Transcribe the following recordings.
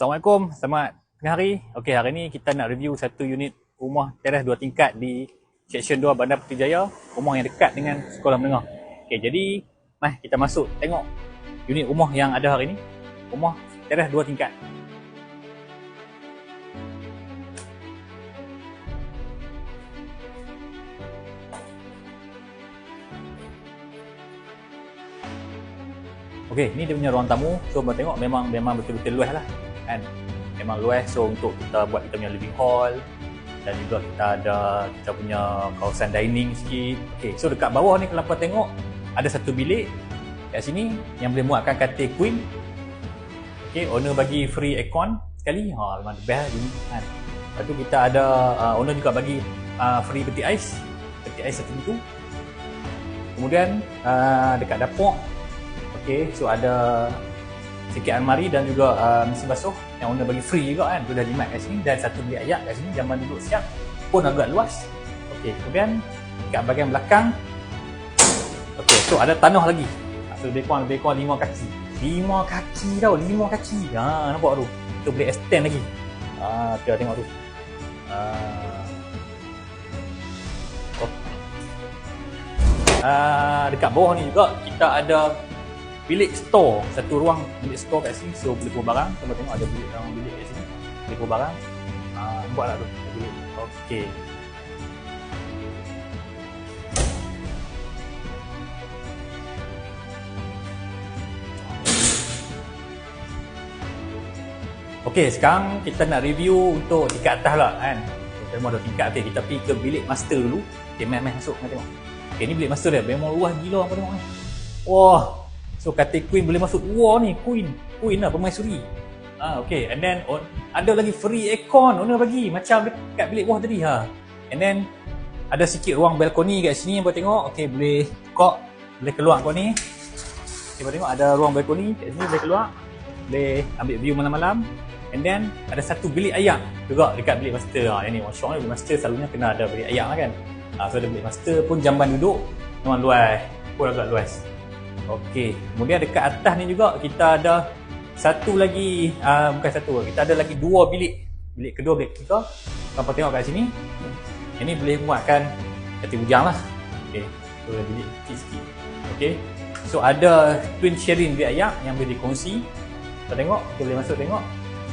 Assalamualaikum, selamat tengah hari. Okey, hari ni kita nak review satu unit rumah teres dua tingkat di Seksyen 2 Bandar Puteri Jaya, rumah yang dekat dengan sekolah menengah. Okey, jadi mari kita masuk tengok unit rumah yang ada hari ni. Rumah teres dua tingkat. Okey, ni dia punya ruang tamu. So, abang tengok memang memang betul-betul luas lah. Kan? Memang luas. So, untuk kita buat kita punya living hall. Dan juga kita ada kita punya kawasan dining sikit. Okey, so dekat bawah ni kalau abang tengok ada satu bilik kat sini yang boleh muatkan katil queen. Okey, owner bagi free aircon sekali. Ha, memang the best ni. Kan? Lepas tu kita ada uh, owner juga bagi uh, free peti ais. Peti ais satu pintu. Kemudian uh, dekat dapur Okey, so ada sikit almari dan juga uh, mesin basuh yang owner bagi free juga kan. Tu dah jimat kat sini dan satu bilik ayak kat sini zaman duduk siap pun agak luas. Okey, kemudian kat bahagian belakang Okey, so ada tanah lagi. So lebih kurang lebih kurang lima kaki. Lima kaki tau, lima kaki. Ha, nampak tu. Tu boleh extend lagi. Ha, kita tengok tu. Ha. Uh, dekat bawah ni juga kita ada bilik store satu ruang bilik store kat sini so boleh bawa barang kita tengok ada bilik dalam bilik kat sini boleh bawa barang ah nampak tak tu bilik okey Okey, sekarang kita nak review untuk tingkat atas lah kan. Kita memang ada tingkat atas. Kita pergi ke bilik master dulu. Okey, main-main masuk. Kita tengok. Okey, ni bilik master dia. Memang luas gila apa tengok ni. Wah, So kata queen boleh masuk Wah ni queen Queen lah permaisuri Ah okay and then on, ada lagi free aircon owner bagi macam dekat bilik bawah tadi ha. And then ada sikit ruang balcony kat sini yang boleh tengok. Okay boleh kok boleh keluar kau ni. Okay boleh tengok ada ruang balcony kat sini boleh keluar. Boleh ambil view malam-malam. And then ada satu bilik ayak juga dekat bilik master. Ha, yang ni masya bilik master selalunya kena ada bilik ayak lah kan. Ha, so ada bilik master pun jamban duduk memang luas. Pun agak luas. Okey, kemudian dekat atas ni juga kita ada satu lagi uh, bukan satu, kita ada lagi dua bilik. Bilik kedua bilik kita. Tanpa tengok kat sini. Ini boleh muatkan katil bujang lah. Okey, tu bilik kecil sikit. Okey. So ada twin sharing bilik ayak yang boleh dikongsi. Kita tengok, kita boleh masuk tengok.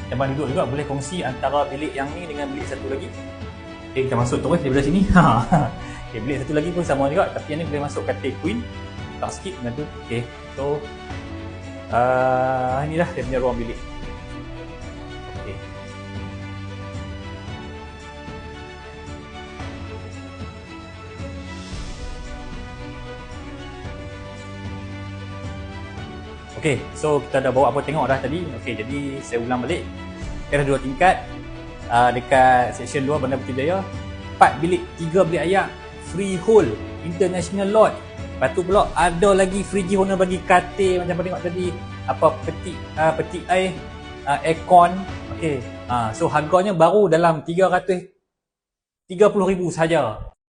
Tempat duduk juga boleh kongsi antara bilik yang ni dengan bilik satu lagi. Okey, kita masuk terus daripada sini. Okey, bilik satu lagi pun sama juga tapi yang ni boleh masuk katil queen tak skip dengan tu okay. so uh, inilah dia punya ruang bilik okay. Okay, so kita dah bawa apa tengok dah tadi. Okay, jadi saya ulang balik. Ada dua tingkat uh, dekat section 2 Bandar Puteri Jaya. 4 bilik, 3 bilik ayak, freehold, international lot, Lepas tu pula ada lagi gift owner bagi katil macam apa tengok tadi apa peti uh, peti air uh, aircon. Okey. Uh, so harganya baru dalam 300 30,000 saja